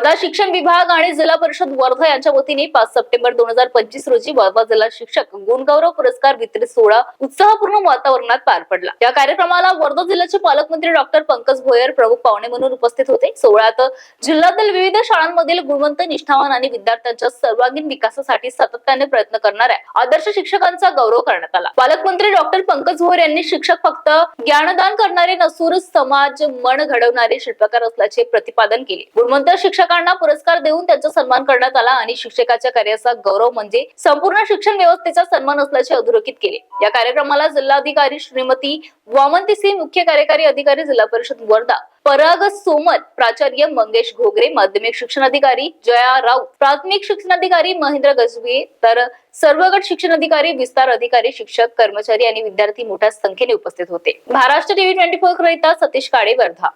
वर्धा शिक्षण विभाग आणि जिल्हा परिषद वर्धा यांच्या वतीने पाच सप्टेंबर दोन हजार पंचवीस रोजी वर्धा जिल्हा शिक्षक गुणगौरव पुरस्कार वितरित सोहळा उत्साहपूर्ण वातावरणात पार पडला. या कार्यक्रमाला वर्धा जिल्ह्याचे पालकमंत्री डॉक्टर पंकज भोयर प्रमुख पाहुणे म्हणून उपस्थित होते. सोहळ्यात जिल्ह्यातील विविध शाळांमधील गुणवंत निष्ठावान आणि विद्यार्थ्यांच्या सर्वांगीण विकासासाठी सातत्याने प्रयत्न करणाऱ्या आदर्श शिक्षकांचा गौरव करण्यात आला. पालकमंत्री डॉक्टर पंकज भोयर यांनी शिक्षक फक्त ज्ञानदान करणारे नसून समाज मन घडवणारे शिल्पकार असल्याचे प्रतिपादन केले. गुणवंत शिक्षक शिक्षकांना पुरस्कार देऊन त्यांचा सन्मान करण्यात आला आणि शिक्षकाच्या कार्याचा गौरव म्हणजे संपूर्ण शिक्षण व्यवस्थेचा सन्मान असल्याचे अधोरेखित केले. या कार्यक्रमाला जिल्हाधिकारी श्रीमती वामंती सिंह मुख्य कार्यकारी अधिकारी जिल्हा परिषद वर्धा पराग सोमत प्राचार्य मंगेश घोगरे माध्यमिक शिक्षणाधिकारी जया राऊत प्राथमिक शिक्षणाधिकारी महेंद्र गजबे तर सर्व गट शिक्षणाधिकारी विस्तार अधिकारी शिक्षक कर्मचारी आणि विद्यार्थी मोठ्या संख्येने उपस्थित होते. महाराष्ट्र टीव्ही ट्वेंटी फोर करिता सतीश काळे वर्धा